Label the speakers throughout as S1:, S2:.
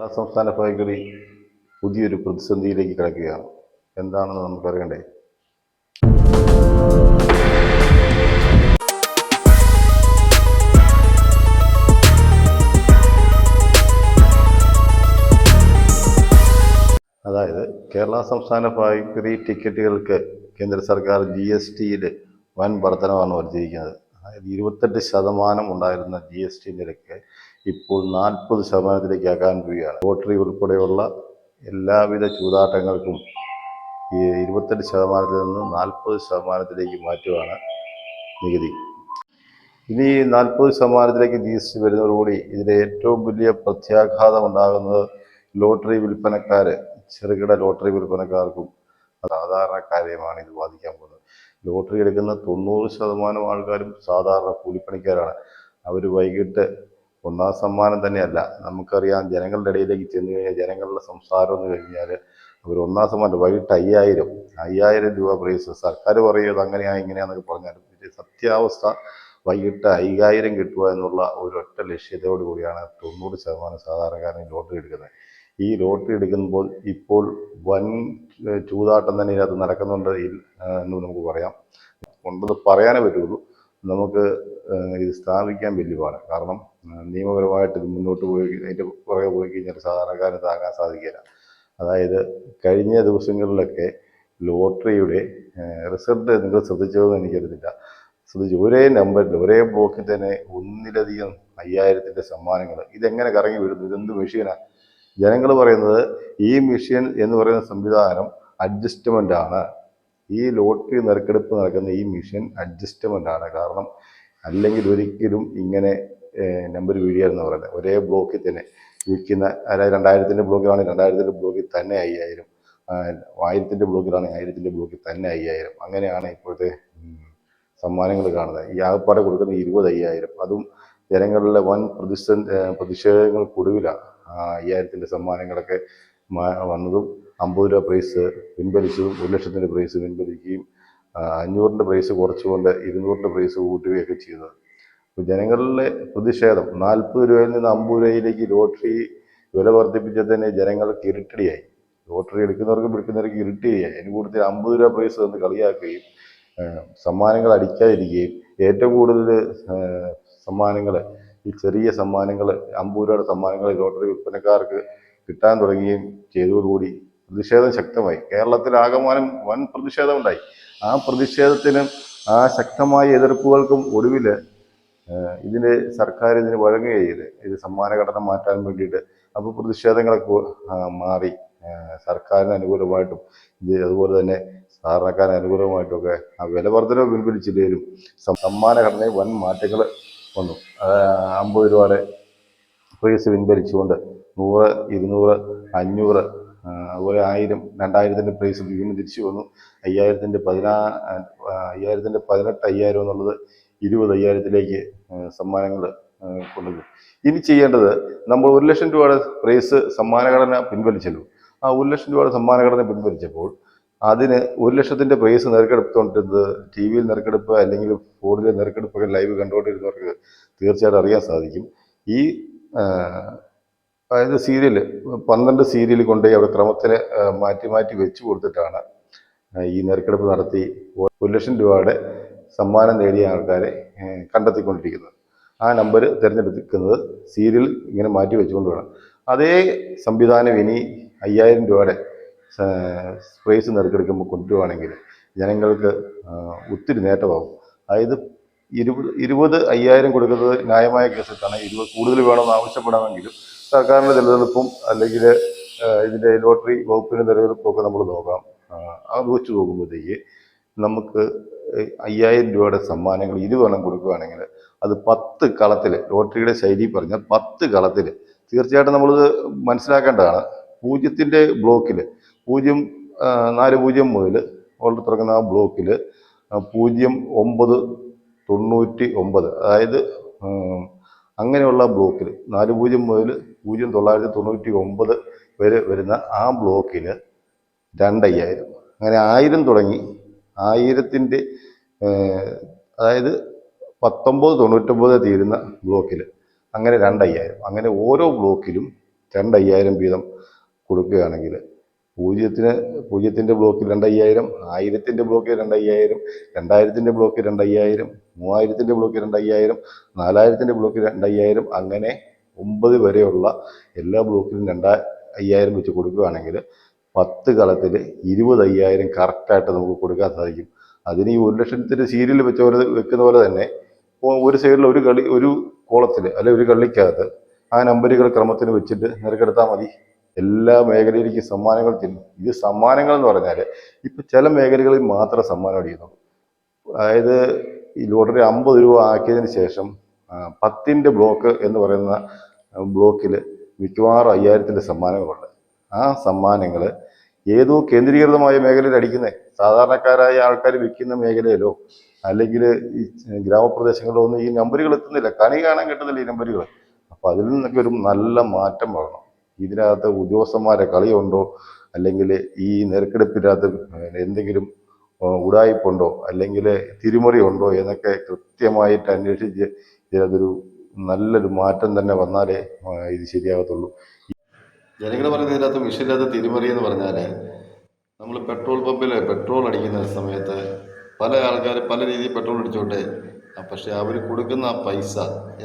S1: കേരള സംസ്ഥാന ഫാക്ടറി പുതിയൊരു പ്രതിസന്ധിയിലേക്ക് കിടക്കുകയാണ്. എന്താണെന്ന് നമുക്ക് നമുക്കറിയണ്ടേ അതായത് കേരള സംസ്ഥാന ഫാക്ടറി ടിക്കറ്റുകൾക്ക് കേന്ദ്ര സർക്കാർ ജി എസ് ടിയിൽ വൻ വർധനമാണ് വരുത്തിയിരിക്കുന്നത് അതായത് ഇരുപത്തെട്ട് ശതമാനം ഉണ്ടായിരുന്ന ജി എസ് ടി നിരക്ക് ഇപ്പോൾ നാൽപ്പത് ശതമാനത്തിലേക്ക് ആക്കാൻ പോവുകയാണ് ലോട്ടറി ഉൾപ്പെടെയുള്ള എല്ലാവിധ ചൂതാട്ടങ്ങൾക്കും ഈ ഇരുപത്തെട്ട് ശതമാനത്തിൽ നിന്ന് നാൽപ്പത് ശതമാനത്തിലേക്ക് മാറ്റുകയാണ് നികുതി. ഇനി നാൽപ്പത് ശതമാനത്തിലേക്ക് ജി എസ് ടി വരുന്നതോടുകൂടി ഇതിലെ ഏറ്റവും വലിയ പ്രത്യാഘാതം ഉണ്ടാകുന്നത് ലോട്ടറി വിൽപ്പനക്കാർ ചെറുകിട ലോട്ടറി വിൽപ്പനക്കാർക്കും സാധാരണക്കാരെയുമാണ് ഇത് ബാധിക്കാൻ പോകുന്നത്. ലോട്ടറി എടുക്കുന്ന തൊണ്ണൂറ് ശതമാനം ആൾക്കാരും സാധാരണ കൂലിപ്പണിക്കാരാണ്. അവർ വൈകിട്ട് ഒന്നാം സമ്മാനം തന്നെയല്ല. നമുക്കറിയാം ജനങ്ങളുടെ ഇടയിലേക്ക് ചെന്ന് കഴിഞ്ഞാൽ ജനങ്ങളുടെ സംസാരം എന്ന് കഴിഞ്ഞാൽ അവർ ഒന്നാം സമ്മാനം വൈകിട്ട് അയ്യായിരം. അയ്യായിരം രൂപ പ്രൈസ് സർക്കാർ പറയുന്നത് അങ്ങനെയാ ഇങ്ങനെയാന്നൊക്കെ പറഞ്ഞാലും സത്യാവസ്ഥ. വൈകിട്ട് അയ്യായിരം കിട്ടുക എന്നുള്ള ഒരൊറ്റ ലക്ഷ്യത്തോടു കൂടിയാണ് തൊണ്ണൂറ് ശതമാനം സാധാരണക്കാരൻ ലോട്ടറി എടുക്കുന്നത്. ഈ ലോട്ടറി എടുക്കുമ്പോൾ ഇപ്പോൾ വൻ ചൂതാട്ടം തന്നെ ഇതിനകത്ത് നടക്കുന്നുണ്ട്. എന്ന് നമുക്ക് പറയാം. ഉണ്ടെന്ന് പറയാനേ പറ്റുള്ളൂ. നമുക്ക് ഇത് സ്ഥാപിക്കാൻ വലിയ പാടാണ് കാരണം നിയമപരമായിട്ട് ഇത് മുന്നോട്ട് പോയി അതിന്റെ പുറകെ പോയി കഴിഞ്ഞാൽ സാധാരണക്കാരന് താങ്ങാൻ സാധിക്കില്ല. അതായത് കഴിഞ്ഞ ദിവസങ്ങളിലൊക്കെ ലോട്ടറിയുടെ റിസൾട്ട് നിങ്ങൾ ശ്രദ്ധിച്ചതെന്ന് എനിക്കറിയില്ല ശ്രദ്ധിച്ചു. ഒരേ നമ്പറിൽ ഒരേ ബ്ലോക്കിൽ തന്നെ ഒന്നിലധികം അയ്യായിരത്തിന്റെ സമ്മാനങ്ങൾ ഇതെങ്ങനെ കറങ്ങി വരുന്നു ഇതെന്ത് മെഷീനാണ് ജനങ്ങൾ പറയുന്നത് ഈ മെഷീൻ എന്ന് പറയുന്ന സംവിധാനം അഡ്ജസ്റ്റ്മെന്റ് ആണ് ഈ ലോട്ടറി നറുക്കെടുപ്പ് നടക്കുന്ന ഈ മെഷീൻ അഡ്ജസ്റ്റ്മെന്റ് ആണ് കാരണം അല്ലെങ്കിൽ ഒരിക്കലും ഇങ്ങനെ നമ്പർ വീഴിയെന്ന് പറയുന്നത്. ഒരേ ബ്ലോക്കിൽ തന്നെ വിൽക്കുന്ന അതായത് രണ്ടായിരത്തിന്റെ ബ്ലോക്കിലാണെങ്കിൽ രണ്ടായിരത്തിന്റെ ബ്ലോക്കിൽ തന്നെ അയ്യായിരം ആയിരത്തിന്റെ ബ്ലോക്കിലാണെങ്കിൽ ആയിരത്തിന്റെ ബ്ലോക്കിൽ തന്നെ അയ്യായിരം. അങ്ങനെയാണ് ഇപ്പോഴത്തെ സമ്മാനങ്ങൾ കാണുന്നത്. ഈ ആകപ്പാടെ കൊടുക്കുന്ന ഇരുപത് അയ്യായിരം. അതും ജനങ്ങളിലെ വൻ പ്രതിഷേധങ്ങൾക്കൊടുവിലാണ്. അയ്യായിരത്തിന്റെ സമ്മാനങ്ങളൊക്കെ വന്നതും അമ്പത് രൂപ പ്രൈസ് പിൻവലിച്ചതും ഒരു ലക്ഷത്തിന്റെ പ്രൈസ് പിൻവലിക്കുകയും അഞ്ഞൂറിന്റെ പ്രൈസ് കുറച്ചുകൊണ്ട് ഇരുന്നൂറിന്റെ പ്രൈസ് കൂട്ടുകയൊക്കെ ചെയ്തത് അപ്പോൾ ജനങ്ങളിലെ പ്രതിഷേധം നാൽപ്പത് രൂപയിൽ നിന്ന് അമ്പത് രൂപയിലേക്ക് ലോട്ടറി വില വർദ്ധിപ്പിച്ചതിന് ജനങ്ങൾക്ക് ഇരുട്ടടിയായി ലോട്ടറി എടുക്കുന്നവർക്കും എടുക്കുന്നവർക്ക് ഇരുട്ടടിയായി അതിന് കൂടുതൽ അമ്പത് രൂപ പ്രൈസ് തന്ന് കളിയാക്കുകയും സമ്മാനങ്ങൾ അടിക്കാതിരിക്കുകയും ഏറ്റവും കൂടുതൽ സമ്മാനങ്ങൾ ഈ ചെറിയ സമ്മാനങ്ങൾ അമ്പത് രൂപയുടെ സമ്മാനങ്ങൾ ലോട്ടറി വിൽപ്പനക്കാർക്ക് കിട്ടാൻ തുടങ്ങുകയും ചെയ്തതോടുകൂടി പ്രതിഷേധം ശക്തമായി. കേരളത്തിൽ ആകമാനം വൻ പ്രതിഷേധം ഉണ്ടായി ആ പ്രതിഷേധത്തിനും ആ ശക്തമായ എതിർപ്പുകൾക്കും ഒടുവിൽ ഇതിന് സർക്കാർ ഇതിന് വഴങ്ങുകയും ചെയ്ത്. ഇത് സമ്മാന ഘടന മാറ്റാൻ വേണ്ടിയിട്ട് അപ്പോൾ പ്രതിഷേധങ്ങളൊക്കെ മാറി. സർക്കാരിന് അനുകൂലമായിട്ടും അതുപോലെ തന്നെ സാധാരണക്കാരന് അനുകൂലമായിട്ടൊക്കെ ആ വില വർധനവ് പിൻവലിച്ചില്ലെങ്കിലും സമ്മാനഘടനയിൽ സമ്മാന ഘടനയിൽ വൻ മാറ്റങ്ങൾ വന്നു. അത് അമ്പത് രൂപയുടെ പ്രൈസ് പിൻവലിച്ചുകൊണ്ട് നൂറ് ഇരുന്നൂറ് അഞ്ഞൂറ് അതുപോലെ ആയിരം രണ്ടായിരത്തിന്റെ പ്രൈസ് വീണ്ടും തിരിച്ചു വന്നു. അയ്യായിരത്തിന്റെ പതിനാ അയ്യായിരത്തിന്റെ പതിനെട്ട് അയ്യായിരം എന്നുള്ളത് ഇരുപത് അയ്യായിരത്തിലേക്ക് സമ്മാനങ്ങൾ കൊണ്ടുവരും ഇനി ചെയ്യേണ്ടത് നമ്മൾ ഒരു ലക്ഷം രൂപയുടെ പ്രൈസ് സമ്മാനഘടന പിൻവലിച്ചല്ലോ. ആ ഒരു ലക്ഷം രൂപയുടെ സമ്മാനഘടന പിൻവലിച്ചപ്പോൾ അതിന് ഒരു ലക്ഷത്തിന്റെ പ്രൈസ് നെറുക്കെടുത്തുകൊണ്ടിരുന്നത് ടി വിയിൽ നെറുക്കെടുപ്പ് അല്ലെങ്കിൽ ഫോണിൽ നെറുക്കെടുപ്പൊക്കെ ലൈവ് കണ്ടുകൊണ്ടിരുന്നവർക്ക് തീർച്ചയായിട്ടും അറിയാൻ സാധിക്കും. ഈ അതായത് സീരിയൽ പന്ത്രണ്ട് സീരിയൽ കൊണ്ടുപോയി അവിടെ ക്രമത്തിൽ മാറ്റി മാറ്റി വെച്ചു കൊടുത്തിട്ടാണ് ഈ നെറുക്കെടുപ്പ് നടത്തി ഒരു ലക്ഷം രൂപയുടെ സമ്മാനം നേടിയ ആൾക്കാരെ കണ്ടെത്തിക്കൊണ്ടിരിക്കുന്നത്. ആ നമ്പർ തിരഞ്ഞെടുക്കുന്നത് സീരിയൽ ഇങ്ങനെ മാറ്റി വെച്ചുകൊണ്ട് വേണം. അതേ സംവിധാനം ഇനി അയ്യായിരം രൂപയുടെ പ്രൈസ് നെറുക്കെടുക്കുമ്പോൾ കൊണ്ടുപോവുകയാണെങ്കിൽ ജനങ്ങൾക്ക് ഒത്തിരി നേട്ടമാവും. അതായത് ഇരുപത് ഇരുപത് അയ്യായിരം കൊടുക്കുന്നത് ന്യായമായ കേസിട്ടാണ് ഇരുപത് കൂടുതൽ വേണമെന്ന് ആവശ്യപ്പെടാമെങ്കിലും സർക്കാരിന്റെ നിലനിൽപ്പും അല്ലെങ്കിൽ ഇതിന്റെ ലോട്ടറി വകുപ്പിന്റെ നിലനിൽപ്പും ഒക്കെ നമ്മൾ നോക്കാം. അത് വെച്ച് നോക്കുമ്പോഴത്തേക്ക് നമുക്ക് അയ്യായിരം രൂപയുടെ സമ്മാനങ്ങൾ ഇരുപതെണ്ണം കൊടുക്കുകയാണെങ്കിൽ അത് പത്ത് കളത്തിൽ ലോട്ടറിയുടെ ശൈലി പറഞ്ഞാൽ പത്ത് കളത്തിൽ തീർച്ചയായിട്ടും നമ്മളിത് മനസ്സിലാക്കേണ്ടതാണ്. പൂജ്യത്തിന്റെ ബ്ലോക്കിൽ പൂജ്യം നാല് പൂജ്യം മുതൽ ഓൾഡ് തുറക്കുന്ന ആ ബ്ലോക്കിൽ പൂജ്യം ഒമ്പത് തൊണ്ണൂറ്റി ഒമ്പത്. അതായത് അങ്ങനെയുള്ള ബ്ലോക്കിൽ നാല് പൂജ്യം മുതൽ പൂജ്യം തൊള്ളായിരത്തി തൊണ്ണൂറ്റി ഒമ്പത് വരെ വരുന്ന ആ ബ്ലോക്കിൽ രണ്ടയ്യായിരം. അങ്ങനെ ആയിരം തുടങ്ങി ആയിരത്തിന്റെ അതായത് പത്തൊമ്പത് തൊണ്ണൂറ്റൊമ്പത് തീരുന്ന ബ്ലോക്കിൽ അങ്ങനെ രണ്ടയ്യായിരം. അങ്ങനെ ഓരോ ബ്ലോക്കിലും രണ്ടയ്യായിരം വീതം കൊടുക്കുകയാണെങ്കിൽ പൂജ്യത്തിന് പൂജ്യത്തിന്റെ ബ്ലോക്കിൽ രണ്ടയ്യായിരം ആയിരത്തിന്റെ ബ്ലോക്കിൽ രണ്ട് അയ്യായിരം രണ്ടായിരത്തിന്റെ ബ്ലോക്കിൽ രണ്ട് അയ്യായിരം മൂവായിരത്തിന്റെ ബ്ലോക്കിൽ രണ്ടയ്യായിരം നാലായിരത്തിന്റെ ബ്ലോക്കിൽ രണ്ട് അയ്യായിരം അങ്ങനെ ഒമ്പത് വരെയുള്ള എല്ലാ ബ്ലോക്കിലും രണ്ടാ അയ്യായിരം വെച്ച് കൊടുക്കുകയാണെങ്കിൽ പത്ത് കളത്തിൽ ഇരുപത് അയ്യായിരം കറക്റ്റായിട്ട് നമുക്ക് കൊടുക്കാൻ സാധിക്കും. അതിന് ഈ ഒരു ലക്ഷത്തിന്റെ സീരിയൽ വെച്ച പോലെ വെക്കുന്ന പോലെ തന്നെ ഇപ്പോൾ ഒരു സൈഡിൽ ഒരു കളി ഒരു കോളത്തിൽ അല്ലെ ഒരു കള്ളിക്കകത്ത് ആ നമ്പറുകൾ ക്രമത്തിന് വെച്ചിട്ട് നിരക്കെടുത്താൽ മതി. എല്ലാ മേഖലയിലേക്കും സമ്മാനങ്ങൾ ചെല്ലും ഇത് സമ്മാനങ്ങൾ എന്ന് പറഞ്ഞാൽ ഇപ്പം ചില മേഖലകളിൽ മാത്രം സമ്മാനം അടിക്കുന്നുള്ളൂ അതായത് ഈ ലോട്ടറി അമ്പത് രൂപ ആക്കിയതിന് ശേഷം പത്തിന്റെ ബ്ലോക്ക് എന്ന് പറയുന്ന ബ്ലോക്കിൽ മിക്കവാറും അയ്യായിരത്തിന്റെ സമ്മാനങ്ങളുണ്ട്. ആ സമ്മാനങ്ങൾ ഏതോ കേന്ദ്രീകൃതമായ മേഖലയിൽ അടിക്കുന്നത് സാധാരണക്കാരായ ആൾക്കാർ വിൽക്കുന്ന മേഖലയിലോ അല്ലെങ്കിൽ ഈ ഗ്രാമപ്രദേശങ്ങളിലോ ഒന്നും ഈ നമ്പറുകൾ എത്തുന്നില്ല. കണി കാണാൻ കിട്ടുന്നില്ല ഈ നമ്പറുകൾ. അപ്പോൾ അതിൽ നിന്നൊക്കെ ഒരു നല്ല മാറ്റം വരണം. ഇതിനകത്ത് ഉദ്യോഗസ്ഥന്മാരെ കളിയുണ്ടോ? അല്ലെങ്കിൽ ഈ നെരുക്കെടുപ്പിനകത്ത് എന്തെങ്കിലും ഉടായ്പുണ്ടോ? അല്ലെങ്കിൽ തിരിമറി ഉണ്ടോ എന്നൊക്കെ കൃത്യമായിട്ട് അന്വേഷിച്ച് ഇതിനകത്തൊരു നല്ലൊരു മാറ്റം തന്നെ വന്നാലേ ഇത് ശരിയാകത്തുള്ളൂ. ജനങ്ങൾ പറയുന്ന ഇതിനകത്ത് മിഷനിനകത്ത് തിരിമറി എന്ന് പറഞ്ഞാൽ നമ്മൾ പെട്രോൾ പമ്പിൽ പെട്രോൾ അടിക്കുന്ന സമയത്ത് പല ആൾക്കാർ പല രീതിയിൽ പെട്രോൾ അടിച്ചോട്ടെ പക്ഷേ അവർ കൊടുക്കുന്ന പൈസ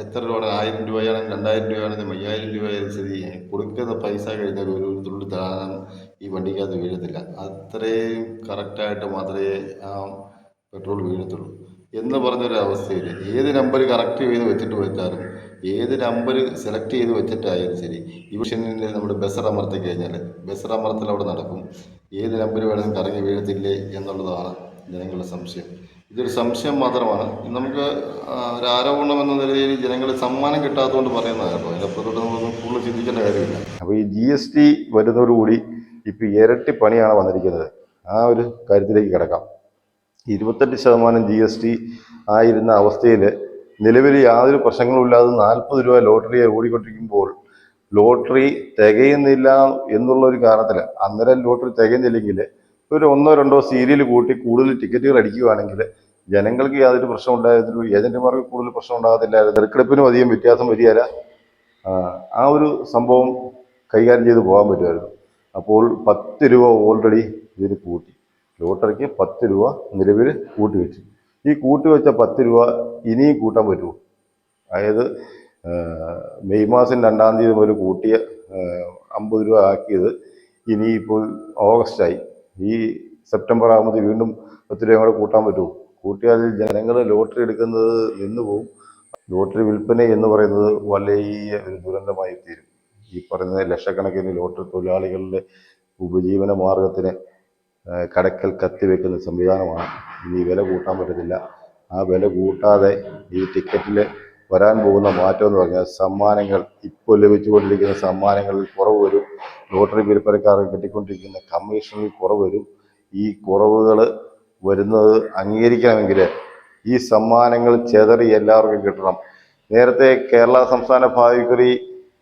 S1: എത്ര രൂപ ആയിരം രൂപയാണെങ്കിലും രണ്ടായിരം രൂപയാണെങ്കിലും അയ്യായിരം രൂപയായാലും ശരി കൊടുക്കുന്ന പൈസ കഴിഞ്ഞാൽ ഒരു തുള്ളി താഴാൻ ഈ വണ്ടിക്കകത്ത് വീഴത്തില്ല. അത്രയും കറക്റ്റായിട്ട് മാത്രമേ ആ പെട്രോൾ വീഴത്തുള്ളൂ. എന്ന് പറഞ്ഞൊരു അവസ്ഥയിൽ ഏത് നമ്പർ കറക്റ്റ് ചെയ്ത് വെച്ചിട്ട് വെച്ചാലും ഏത് നമ്പർ സെലക്ട് ചെയ്ത് വെച്ചിട്ടായാലും ശരി ഈ മിഷനിൽ നമ്മൾ ബസർ അമർത്തി കഴിഞ്ഞാൽ ബസർ അമർത്തൽ അവിടെ നടക്കും. ഏത് നമ്പർ വേണമെങ്കിലും കറങ്ങി വീഴത്തില്ലേ എന്നുള്ളതാണ് ജനങ്ങളുടെ സംശയം. ഇതൊരു സംശയം മാത്രമാണ്. നമുക്ക് ഒരു ആരോപണം എന്ന നിലയിൽ ജനങ്ങൾ സമ്മാനം കിട്ടാത്തതുകൊണ്ട് പറയുന്നതാണ് കേട്ടോ. അതിനപ്പുറത്തോട്ട് നമ്മളൊന്നും കൂടുതൽ ചിന്തിക്കേണ്ട കാര്യമില്ല. അപ്പോൾ ഈ ജി എസ് ടി വരുന്നതോടുകൂടി ഇപ്പോൾ ഇരട്ടി പണിയാണ് വന്നിരിക്കുന്നത്. ആ ഒരു കാര്യത്തിലേക്ക് കിടക്കാം. ഇരുപത്തെട്ട് ശതമാനം ജി എസ് ടി ആയിരുന്ന അവസ്ഥയിൽ നിലവിൽ യാതൊരു പ്രശ്നങ്ങളുമില്ലാതെ നാൽപ്പത് രൂപ ലോട്ടറി ഓടിക്കൊണ്ടിരിക്കുമ്പോൾ ലോട്ടറി തികയുന്നില്ല എന്നുള്ള ഒരു കാരണത്തിൽ അന്നേരം ലോട്ടറി തികയുന്നില്ലെങ്കിൽ ഒരു ഒന്നോ രണ്ടോ സീരിയൽ കൂട്ടി കൂടുതൽ ടിക്കറ്റുകൾ അടിക്കുകയാണെങ്കിൽ ജനങ്ങൾക്ക് യാതൊരു പ്രശ്നം ഉണ്ടായതിലും ഏജന്റുമാർക്ക് കൂടുതൽ പ്രശ്നം ഉണ്ടാകത്തില്ല. തെരക്കെടുപ്പിനും അധികം വ്യത്യാസം വരികയില്ല. ആ, ഒരു സംഭവം കൈകാര്യം ചെയ്ത് പോകാൻ പറ്റുമായിരുന്നു. അപ്പോൾ പത്ത് രൂപ ഓൾറെഡി ഇതിന് കൂട്ടി. ലോട്ടറിക്ക് പത്ത് രൂപ നിലവിൽ കൂട്ടി വെച്ചു. ഈ കൂട്ടി വെച്ച പത്ത് രൂപ ഇനിയും കൂട്ടാൻ പറ്റുമോ? അതായത് മെയ് മാസം രണ്ടാം തീയതി മുതൽ കൂട്ടിയ അമ്പത് രൂപ ആക്കിയത് ഇനിയിപ്പോൾ ഓഗസ്റ്റായി. ഈ സെപ്റ്റംബർ ആകുമ്പോൾ വീണ്ടും ഒത്തിരി കൂടെ കൂട്ടാൻ പറ്റുമോ? കൂട്ടിയാൽ ജനങ്ങൾ ലോട്ടറി എടുക്കുന്നത് നിന്ന് പോവും. ലോട്ടറി വിൽപ്പന എന്ന് പറയുന്നത് വലിയ ഒരു ദുരന്തമായി തീരും. ഈ പറയുന്ന ലക്ഷക്കണക്കിന് ലോട്ടറി തൊഴിലാളികളുടെ ഉപജീവന മാർഗത്തിന് കടക്കൽ കത്തിവെക്കുന്ന സംവിധാനമാണ്. ഇനി വില കൂട്ടാൻ പറ്റത്തില്ല. ആ വില കൂട്ടാതെ ഈ ടിക്കറ്റിൽ വരാൻ പോകുന്ന മാറ്റം എന്ന് പറഞ്ഞാൽ സമ്മാനങ്ങൾ ഇപ്പോൾ ലഭിച്ചുകൊണ്ടിരിക്കുന്ന സമ്മാനങ്ങളിൽ കുറവ് വരും. ലോട്ടറി വിൽപ്പനക്കാർക്ക് കിട്ടിക്കൊണ്ടിരിക്കുന്ന കമ്മീഷനിൽ കുറവ് വരും. ഈ കുറവുകൾ വരുന്നത് അംഗീകരിക്കണമെങ്കിൽ ഈ സമ്മാനങ്ങൾ ചെതറി എല്ലാവർക്കും കിട്ടണം. നേരത്തെ കേരള സംസ്ഥാന ഭാഗ്യക്കുറി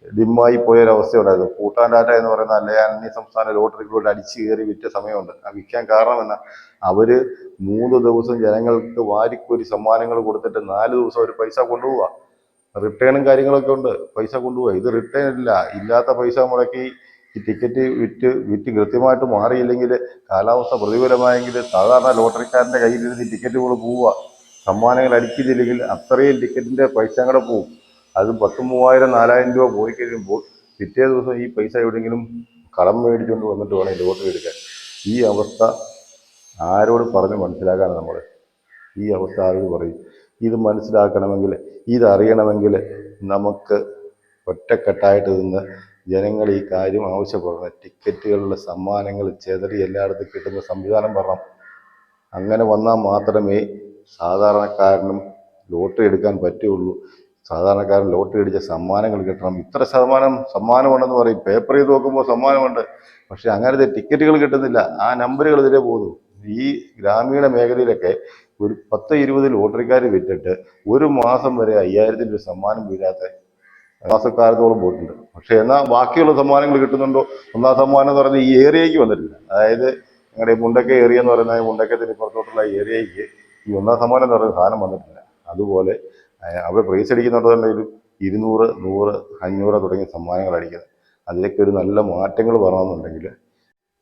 S1: ഡിമ്മായി പോയൊരവസ്ഥയുണ്ടായിരുന്നു. കൂട്ടാൻ ഡാറ്റ എന്ന് പറയുന്ന അല്ലെ അന്യ സംസ്ഥാന ലോട്ടറികളോട് അടിച്ചു കയറി വിറ്റ സമയമുണ്ട്. ആ വിൽക്കാൻ കാരണം എന്നാ അവർ മൂന്ന് ദിവസം ജനങ്ങൾക്ക് വാരിക്കോരി സമ്മാനങ്ങൾ കൊടുത്തിട്ട് നാല് ദിവസം അവർ പൈസ കൊണ്ടുപോവുക റിട്ടേണും കാര്യങ്ങളൊക്കെ ഉണ്ട്. പൈസ കൊണ്ടുപോവുക ഇത് റിട്ടേൺ ഇല്ല ഇല്ലാത്ത പൈസ മുടക്കി ഈ ടിക്കറ്റ് വിറ്റ് വിറ്റ് കൃത്യമായിട്ട് മാറിയില്ലെങ്കിൽ കാലാവസ്ഥ പ്രതികൂലമായെങ്കിൽ സാധാരണ ലോട്ടറിക്കാരന്റെ കയ്യിലിരുന്ന് ടിക്കറ്റുകൾ പോവുക സമ്മാനങ്ങൾ അടിക്കുന്നില്ലെങ്കിൽ അത്രയും ടിക്കറ്റിന്റെ പൈസ കൂടെ പോവും. അത് പത്ത് മൂവായിരം നാലായിരം രൂപ പോയി കഴിയുമ്പോൾ പിറ്റേ ദിവസം ഈ പൈസ എവിടെയെങ്കിലും കടം മേടിച്ചുകൊണ്ട് വന്നിട്ട് വേണം ലോട്ടറി എടുക്കാൻ. ഈ അവസ്ഥ ആരോട് പറഞ്ഞ് മനസ്സിലാക്കാനാണ് നമ്മൾ ഈ അവസ്ഥ ആരോട് പറയും? ഇത് മനസ്സിലാക്കണമെങ്കിൽ ഇതറിയണമെങ്കിൽ നമുക്ക് ഒറ്റക്കെട്ടായിട്ട് നിന്ന് ജനങ്ങൾ ഈ കാര്യം ആവശ്യപ്പെടണം. ടിക്കറ്റുകളുടെ സമ്മാനങ്ങൾ ചെതറി എല്ലായിടത്തും കിട്ടുന്ന സംവിധാനം വരണം അങ്ങനെ വന്നാൽ മാത്രമേ സാധാരണക്കാരനും ലോട്ടറി എടുക്കാൻ പറ്റുള്ളൂ. സാധാരണക്കാരൻ ലോട്ടറി അടിച്ച സമ്മാനങ്ങൾ കിട്ടണം. ഇത്ര ശതമാനം സമ്മാനമുണ്ടെന്ന് പറയും. പേപ്പർ ചെയ്ത് നോക്കുമ്പോൾ സമ്മാനമുണ്ട്. പക്ഷെ അങ്ങനത്തെ ടിക്കറ്റുകൾ കിട്ടുന്നില്ല. ആ നമ്പറുകൾ ഇതിലേ പോകുന്നു. ഈ ഗ്രാമീണ മേഖലയിലൊക്കെ ഒരു പത്ത് ഇരുപത് ലോട്ടറിക്കാർ വിറ്റിട്ട് ഒരു മാസം വരെ അയ്യായിരത്തിന്റെ ഒരു സമ്മാനം വീഴാത്ത മാസക്കാലത്തോളം പോയിട്ടുണ്ട്. പക്ഷേ എന്നാൽ ബാക്കിയുള്ള സമ്മാനങ്ങൾ കിട്ടുന്നുണ്ടോ? ഒന്നാം സമ്മാനം എന്ന് പറഞ്ഞാൽ ഈ ഏരിയയ്ക്ക് വന്നിട്ടില്ല. അതായത് ഞങ്ങളുടെ മുണ്ടക്ക ഏരിയ എന്ന് പറയുന്ന മുണ്ടക്കത്തിന് പുറത്തോട്ടുള്ള ഏരിയയ്ക്ക് ഈ ഒന്നാം സമ്മാനം എന്ന് പറയുന്ന സാധനം വന്നിട്ടില്ല. അതുപോലെ അവിടെ പ്രൈസ് അടിക്കുന്നുണ്ടെന്നുണ്ടെങ്കിലും ഇരുന്നൂറ് നൂറ് അഞ്ഞൂറ് തുടങ്ങിയ സമ്മാനങ്ങൾ അടിക്കുന്നത്. അതിലേക്ക് ഒരു നല്ല മാറ്റങ്ങൾ വരണമെന്നുണ്ടെങ്കിൽ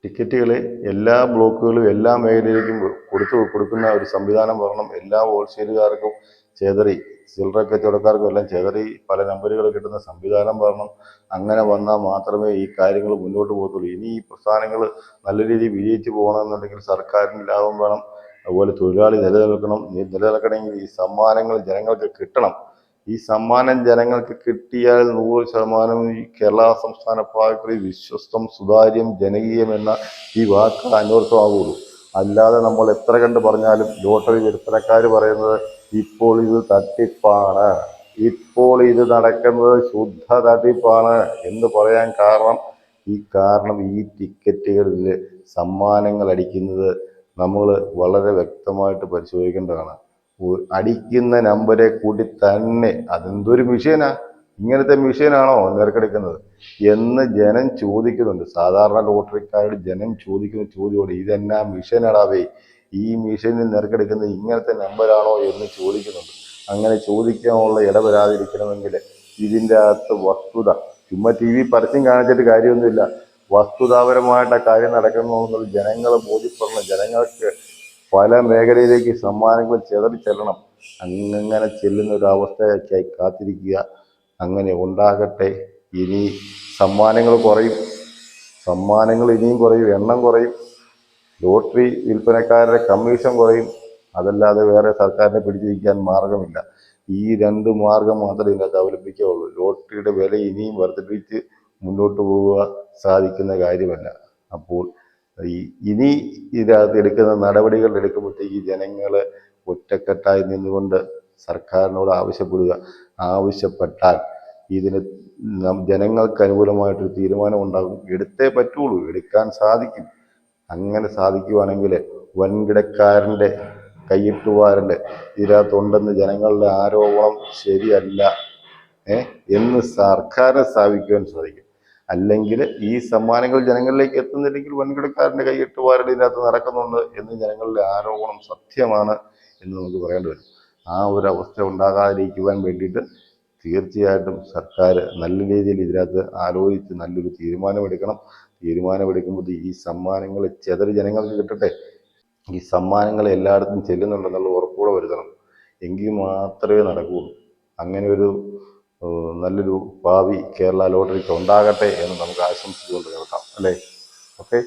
S1: ടിക്കറ്റുകൾ എല്ലാ ബ്ലോക്കുകളും എല്ലാ മേഖലയിലേക്കും കൊടുത്തു കൊടുക്കുന്ന ഒരു സംവിധാനം വരണം. എല്ലാ ഹോൾസെയിലുകാർക്കും ചേതറി ചില്ലറ കച്ചവടക്കാർക്കും എല്ലാം ചേതറി പല നമ്പറുകൾ കിട്ടുന്ന സംവിധാനം വരണം. അങ്ങനെ വന്നാൽ മാത്രമേ ഈ കാര്യങ്ങൾ മുന്നോട്ട് പോകത്തുള്ളൂ. ഇനി ഈ പ്രസ്ഥാനങ്ങൾ നല്ല രീതിയിൽ വിജയിച്ച് പോകണമെന്നുണ്ടെങ്കിൽ സർക്കാരിന് ലാഭം വേണം. അതുപോലെ തൊഴിലാളി നിലനിൽക്കണം. നിലനിൽക്കണമെങ്കിൽ ഈ സമ്മാനങ്ങൾ ജനങ്ങൾക്ക് കിട്ടണം. ഈ സമ്മാനം ജനങ്ങൾക്ക് കിട്ടിയാൽ നൂറ് ശതമാനം ഈ കേരള സംസ്ഥാന ഫാക്ടറി വിശ്വസ്തം സുതാര്യം ജനകീയം എന്ന ഈ വാക്ക് അനുവർത്തമാകുള്ളൂ അല്ലാതെ നമ്മൾ എത്ര കണ്ട് പറഞ്ഞാലും ലോട്ടറി വിൽപ്പനക്കാർ പറയുന്നത് ഇപ്പോൾ ഇത് തട്ടിപ്പാണ്. ഇപ്പോൾ ഇത് നടക്കുന്നത് ശുദ്ധ തട്ടിപ്പാണ് എന്ന് പറയാൻ കാരണം ഈ കാരണം ഈ ടിക്കറ്റുകളിൽ സമ്മാനങ്ങൾ അടിക്കുന്നത് നമ്മൾ വളരെ വ്യക്തമായിട്ട് പരിശോധിക്കേണ്ടതാണ്. അടിക്കുന്ന നമ്പരെ കൂടി തന്നെ അതെന്തൊരു മിഷീനാ? ഇങ്ങനത്തെ മിഷീനാണോ നിരക്കെടുക്കുന്നത്? എന്ന് ജനം ചോദിക്കുന്നുണ്ട്. സാധാരണ ലോട്ടറിക്കാരുടെ ജനം ചോദിക്കുന്ന ചോദ്യമാണ് ഇതെന്നാ മിഷനാടാവേ ഈ മിഷീനിൽ നിരക്കെടുക്കുന്നത് ഇങ്ങനത്തെ നമ്പരാണോ? എന്ന് ചോദിക്കുന്നുണ്ട്. അങ്ങനെ ചോദിക്കാനുള്ള ഇടവരാതിരിക്കണമെങ്കിൽ ഇതിന്റെ അകത്ത് വസ്തുത ചുമ്മാ ടി വി പരസ്യം കാണിച്ചിട്ട് കാര്യമൊന്നുമില്ല. വസ്തുതാപരമായിട്ട് കാര്യം നടക്കുന്നു ജനങ്ങളെ ബോധ്യപ്പെടണം. ജനങ്ങൾക്ക് പല മേഖലയിലേക്ക് സമ്മാനങ്ങൾ ചെതറി ചെല്ലണം. അങ്ങനെ ചെല്ലുന്ന ഒരു അവസ്ഥയ്ക്കായി കാത്തിരിക്കുക. അങ്ങനെ ഉണ്ടാകട്ടെ. ഇനി സമ്മാനങ്ങൾ കുറയും. സമ്മാനങ്ങൾ ഇനിയും കുറയും. എണ്ണം കുറയും. ലോട്ടറി വിൽപ്പനക്കാരുടെ കമ്മീഷൻ കുറയും. അതല്ലാതെ വേറെ സർക്കാരിനെ പിടിച്ചിരിക്കാൻ മാർഗമില്ല. ഈ രണ്ട് മാർഗം മാത്രമേ ഇതിനകത്ത് അവലംബിക്കുകയുള്ളൂ. ലോട്ടറിയുടെ വില ഇനിയും വർദ്ധിപ്പിച്ച് മുന്നോട്ട് പോവുക സാധിക്കുന്ന കാര്യമല്ല. അപ്പോൾ ഈ ഇനി ഇതിനകത്ത് എടുക്കുന്ന നടപടികൾ എടുക്കുമ്പോഴത്തേക്ക് ജനങ്ങൾ ഒറ്റക്കെട്ടായി നിന്നുകൊണ്ട് സർക്കാരിനോട് ആവശ്യപ്പെടുക ആവശ്യപ്പെട്ടാൽ ഇതിന് ജനങ്ങൾക്ക് അനുകൂലമായിട്ടൊരു തീരുമാനം ഉണ്ടാകും. എടുത്തേ പറ്റുള്ളൂ എടുക്കാൻ സാധിക്കും. അങ്ങനെ സാധിക്കുവാണെങ്കിൽ വൻകിടക്കാരന്റെ കൈയിട്ടുവാരന്റെ ഇതിനകത്തുണ്ടെന്ന് ജനങ്ങളുടെ ആരോപണം ശരിയല്ല എന്ന് സർക്കാരിനെ സ്ഥാപിക്കുവാൻ സാധിക്കും. അല്ലെങ്കിൽ ഈ സമ്മാനങ്ങൾ ജനങ്ങളിലേക്ക് എത്തുന്നില്ലെങ്കിൽ വൻകിടക്കാരന്റെ വാരുടെ ഇതിനകത്ത് നടക്കുന്നുണ്ട് എന്ന് ജനങ്ങളുടെ ആരോപണം സത്യമാണ് എന്ന് നമുക്ക് പറയേണ്ടി വരും. ആ ഒരു അവസ്ഥ ഉണ്ടാകാതിരിക്കുവാൻ വേണ്ടിയിട്ട് തീർച്ചയായിട്ടും സർക്കാർ നല്ല രീതിയിൽ ഇതിനകത്ത് ആലോചിച്ച് നല്ലൊരു തീരുമാനമെടുക്കണം. തീരുമാനമെടുക്കുമ്പോൾ ഈ സമ്മാനങ്ങൾ ചെതറി ജനങ്ങൾക്ക് കിട്ടട്ടെ. ഈ സമ്മാനങ്ങൾ എല്ലായിടത്തും ചെല്ലുന്നുണ്ടെന്നുള്ള ഉറപ്പുകൂടെ വരുത്തണം. എങ്കിൽ മാത്രമേ നടക്കുകയുള്ളൂ. അങ്ങനെ ഒരു നല്ലൊരു ഭാവി കേരള ലോട്ടറിക്ക് ഉണ്ടാകട്ടെ എന്ന് നമുക്ക് ആശംസിച്ചുകൊണ്ട് കേൾക്കാം അല്ലേ? ഓക്കെ.